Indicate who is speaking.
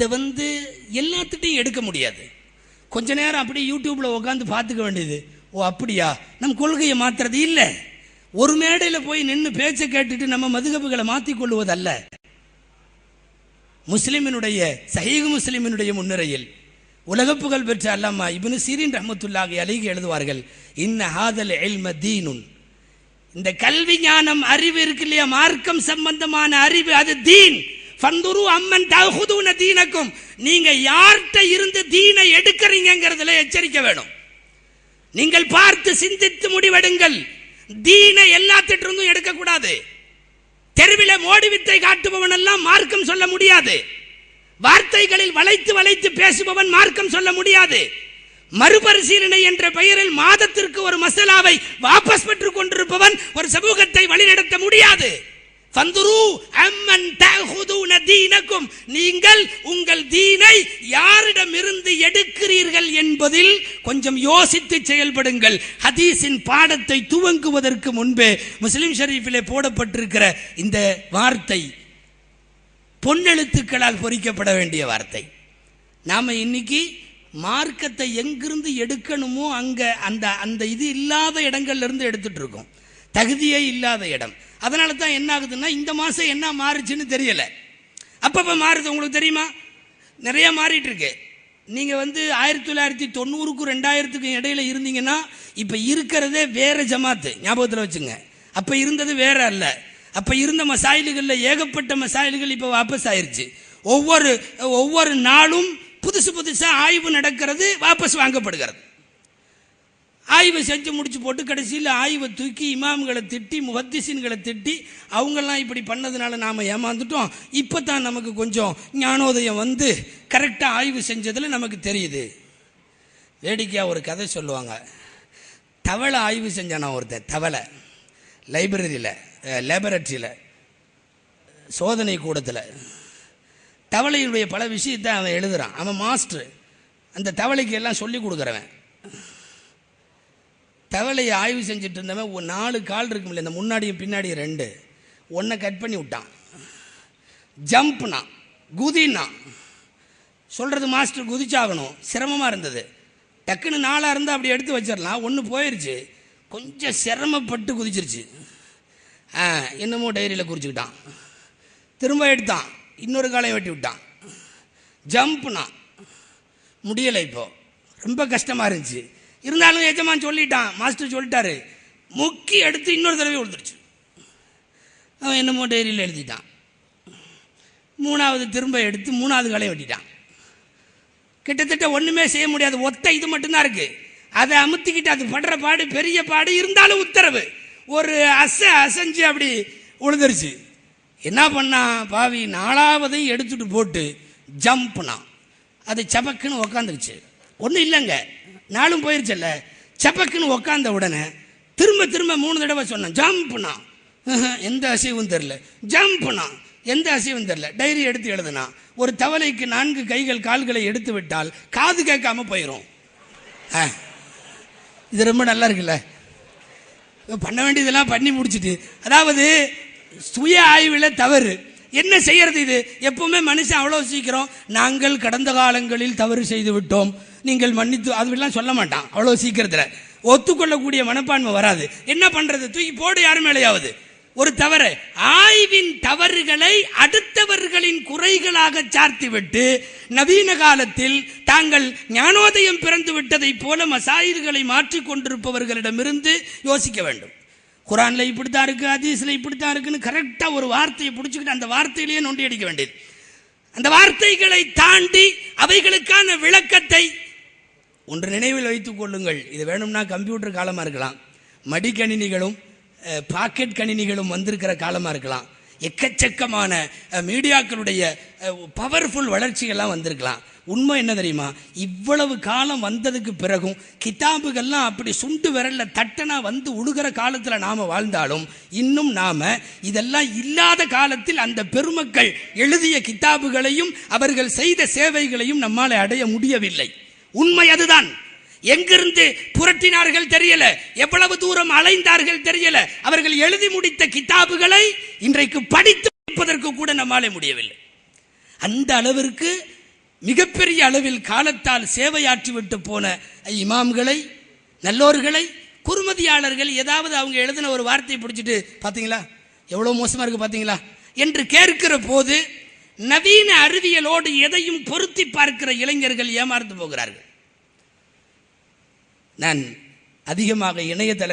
Speaker 1: இதை வந்து எல்லாத்துட்டையும் எடுக்க முடியாது. கொஞ்ச நேரம் அப்படியே யூடியூப்ல உட்காந்து பார்த்துக்க வேண்டியது. ஓ அப்படியா? நம் கொள்கையை மாத்துறது இல்லை. ஒரு மேடையில் போய் நின்று பேச்சை கேட்டுட்டு நம்ம மதுகபுகளை மாற்றிக் கொள்வதல்ல முஸ்லிமினுடைய சஹீக முஸ்லிமினுடைய முன்னுரையில் உலக புகழ் பெற்ற அல்லாமா இப்னு சீரின் ரஹமத்துல்லாஹி அலைஹி எழுதுவார்கள் இன்ன ஹாதல் இல்ம தீனுன். இந்த கல்வி ஞானம் அறிவு இருக்கு இல்லையா? மார்க்கம் சம்பந்தமான அறிவு அது தீன். ஃபந்துரு அம்மன் தகுதுன தீனக்கும். நீங்க யார்கிட்ட இருந்து தீனை எடுக்கிறீங்கிறதுல எச்சரிக்க வேணும். நீங்கள் பார்த்து சிந்தித்து முடிவெடுங்கள். தீனை எல்லாத்திட்ட இருந்தும் எடுக்கக்கூடாது. தெருவில மோடி வித்தை காட்டுபவன் எல்லாம் மார்க்கம் சொல்ல முடியாது. வார்த்தைகளில் வளைத்து வளைத்து பேசுபவன் மார்க்கம் சொல்ல முடியாது. மறுபரிசீலனை என்ற பெயரில் மாதத்திற்கு ஒரு மசாலாவை வாபஸ் பெற்றுக் கொண்டிருப்பவன் ஒரு சமூகத்தை வழிநடத்த முடியாது. அம்மன் தீனக்கும் நீங்கள் உங்கள் தீனை யாரிடமிருந்து எடுக்கிறீர்கள் என்பதில் கொஞ்சம் யோசித்து செயல்படுங்கள். ஹதீஸின் பாடத்தை துவங்குவதற்கு முன்பே முஸ்லிம் ஷரீஃபிலே போடப்பட்டிருக்கிற இந்த வார்த்தை பொன்னெழுத்துக்களால் பொறிக்கப்பட வேண்டிய வார்த்தை. நாம் இன்னைக்கு மார்க்கத்தை எங்கிருந்து எடுக்கணுமோ அங்கே அந்த அந்த இது இல்லாத இடங்கள்ல இருந்து இருக்கோம். தகுதியே இல்லாத இடம். அதனால தான் என்ன ஆகுதுன்னா இந்த மாதம் என்ன மாறுச்சுன்னு தெரியலை. அப்பப்போ மாறுது உங்களுக்கு தெரியுமா? நிறைய மாறிட்டுருக்கு. நீங்கள் வந்து ஆயிரத்தி தொள்ளாயிரத்தி தொண்ணூறுக்கும் ரெண்டாயிரத்துக்கும் இடையில இருந்தீங்கன்னா இப்போ இருக்கிறதே வேறு ஜமாத்து. ஞாபகத்தில் வச்சுங்க. அப்போ இருந்தது வேற அல்ல. அப்போ இருந்த மசாயில்களில் ஏகப்பட்ட மசாயில்கள் இப்போ வாபஸ் ஆயிடுச்சு ஒவ்வொரு ஒவ்வொரு நாளும் புதுசு புதுசாக ஆய்வு நடக்கிறது வாபஸ் வாங்கப்படுகிறது. ஆய்வை செஞ்சு முடிச்சு போட்டு கடைசியில் ஆய்வை தூக்கி இமாம்களை திட்டி முஹத்திசின்களை திட்டி அவங்கெல்லாம் இப்படி பண்ணதுனால நாம் ஏமாந்துட்டோம். இப்போ தான் நமக்கு கொஞ்சம் ஞானோதயம் வந்து கரெக்டாக ஆய்வு செஞ்சதில் நமக்கு தெரியுது. வேடிக்கையாக ஒரு கதை சொல்லுவாங்க. தவளை ஆய்வு செஞ்சானா ஒருத்தன் தவளை. லைப்ரரியில் லேபரட்டரியில் சோதனை கூடத்தில். தவளையினுடைய பல விஷயத்தை அவன் எழுதுகிறான் அவன் மாஸ்டர். அந்த தவளைக்கு எல்லாம் சொல்லி கொடுக்குறவன். தவளையை ஆய்வு செஞ்சுட்டு இருந்தவன் ஒரு நாலு கால் இருக்கும்ல இந்த முன்னாடியும் பின்னாடியும் ரெண்டு. ஒன்றை கட் பண்ணி விட்டான். ஜம்ப்னா குதினா. சொல்கிறது மாஸ்டர் குதிச்சாகணும். சிரமமாக இருந்தது. டக்குன்னு நாளாக இருந்தால் அப்படி எடுத்து வச்சிடலாம். ஒன்று போயிடுச்சு கொஞ்சம் சிரமப்பட்டு குதிச்சிருச்சு. ஆ என்னமோ டைரியில் குறிச்சுக்கிட்டான். திரும்ப எடுத்தான். இன்னொரு காலையும் வெட்டி விட்டான். ஜம்ப்னா. முடியலை இப்போது ரொம்ப கஷ்டமாக இருந்துச்சு. இருந்தாலும் எஜமான் சொல்லிட்டான் மாஸ்டர் சொல்லிட்டாரு. முக்கி எடுத்து இன்னொரு தடவை கொடுத்துருச்சு அவன் என்னமோ டைரியில் எழுதிட்டான். மூணாவது திரும்ப எடுத்து மூணாவது கலையை வெட்டிட்டான். கிட்டத்தட்ட ஒன்றுமே செய்ய முடியாது. ஒத்த இது மட்டும்தான் இருக்குது அதை அமுத்திக்கிட்டு அது படுற பாடு பெரிய பாடு இருந்தாலும் உத்தரவு. ஒரு அச அசைஞ்சு அப்படி உழுதுருச்சு என்ன பண்ணா பாவி நாலாவதையும் எடுத்துட்டு போட்டு ஜம்ப்னா அது சபக்குன்னு உக்காந்துருச்சு. ஒன்றும் இல்லைங்க. நாளும் போயிருச்சல்ல? செப்பக்குன்னு உக்காந்த உடனே திரும்ப திரும்ப மூணு தடவை சொன்னேன் ஜம்ப்னா. எந்த அசைவும் தெரில ஜம்ப்னா. எந்த அசைவும் தெரில டைரி எடுத்து எழுதுனா ஒரு தவளைக்கு நான்கு கைகள் கால்களை எடுத்து விட்டால் காது கேட்காம போயிடும் ஆ, இது ரொம்ப நல்லா இருக்குல்ல? பண்ண வேண்டியதெல்லாம் பண்ணி முடிச்சுட்டு. அதாவது சுய ஆய்வில் தவறு. என்ன செய்யறது இது? எப்பவுமே மனுஷன் அவ்வளோ சீக்கிரம் நாங்கள் கடந்த காலங்களில் தவறு செய்து விட்டோம். நீங்கள் மன்னித்து அதுலாம் சொல்ல மாட்டான். அவ்வளோ சீக்கிரத்தில். ஒத்துக்கொள்ளக்கூடிய மனப்பான்மை வராது. என்ன பண்றது? தூக்கி போடு யாரும் மேலேயாவது. ஒரு தவறு. ஆய்வின் தவறுகளை அடுத்தவர்களின் குறைகளாக சார்த்திவிட்டு நவீன காலத்தில் தாங்கள் ஞானோதயம் பிறந்து விட்டதைப் போல மசாயில்களை மாற்றிக் கொண்டிருப்பவர்களிடமிருந்து யோசிக்க வேண்டும். குரான்ல இப்படித்தான் இருக்கு ஹதீஸ்ல இப்படித்தான் இருக்குன்னு கரெக்டா ஒரு வார்த்தையை பிடிச்சிக்கிட்டு அந்த வார்த்தையிலேயே நொண்டி அடிக்க வேண்டியது. அந்த வார்த்தைகளை தாண்டி அவைகளுக்கான விளக்கத்தை ஒன்று நினைவில் வைத்துக் கொள்ளுங்கள். இது வேணும்னா கம்ப்யூட்டர் காலமாக இருக்கலாம். மடிக்கணினிகளும் பாக்கெட் கணினிகளும் வந்திருக்கிற காலமாக இருக்கலாம். எக்கச்சக்கமான மீடியாக்களுடைய பவர்ஃபுல் வளர்ச்சிகள்லாம் வந்திருக்கலாம். உண்மை என்ன தெரியுமா? இவ்வளவு காலம் வந்ததுக்கு பிறகும் கிதாபுகள்லாம் அப்படி சுண்டு விரல்ல தட்டனா வந்து உழுகிற காலத்தில் நாம் வாழ்ந்தாலும் இன்னும் நாம் இதெல்லாம் இல்லாத காலத்தில் அந்த பெருமக்கள் எழுதிய கிதாபுகளையும் அவர்கள் செய்த சேவைகளையும் நம்மால் அடைய முடியவில்லை. உண்மை அதுதான். எங்கிருந்து புரட்டினார்கள் தெரியல. எவ்வளவு தூரம் அலைந்தார்கள் தெரியல. அவர்கள் எழுதி முடித்த கிதாபுகளை இன்றைக்கு படித்து வைப்பதற்கு கூட நம்மாலே முடியவில்லை. அந்த அளவிற்கு மிகப்பெரிய அளவில் காலத்தால் சேவையாற்றிவிட்டு போன இமாம்களை நல்லோர்களை குறுமதியாளர்கள் ஏதாவது அவங்க எழுதின ஒரு வார்த்தையை பிடிச்சிட்டு பார்த்தீங்களா எவ்வளோ மோசமாக இருக்குது பார்த்தீங்களா என்று கேட்கிற போது நவீன அறிவியலோடு எதையும் பொருத்தி பார்க்கிற இளைஞர்கள் ஏமாறுந்து போகிறார்கள். நான் அதிகமாக இணையதள